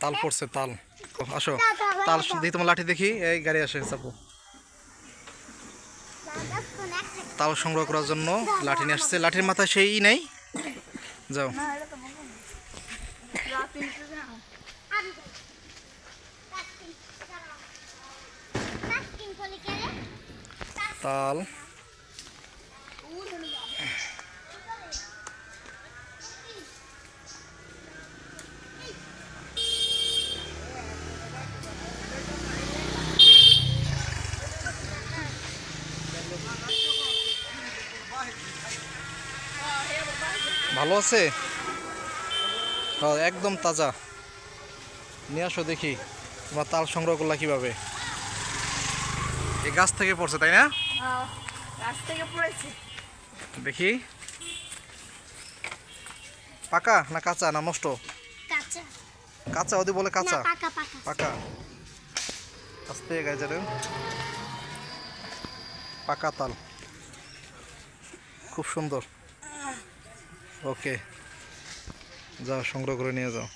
তাল পড়ছে তাল। আসো। তাল দেখি তোমার লাঠি দেখি। এই গাড়ি আসে চাপো। তাল সংগ্রহ করার জন্য লাঠি নিয়ে আসছে। লাঠির মাথায় সেই নেই। যাও। তাল ভালো আছে? হ্যাঁ একদম তাজা। নিয়ে আসো দেখি তোমার তাল সংগ্রহ করলা কীভাবে। এই গাছ থেকে পড়ছে তাই না? গাছ থেকে পড়েছে। দেখি। পাকা না কাঁচা না নষ্ট? কাঁচা। কাঁচা ওদের বলে কাঁচা। পাকা আস্তে গাইছে পাকা তাল। খুব সুন্দর। ওকে। যাও সংগ্রহ করে নিয়ে যাও।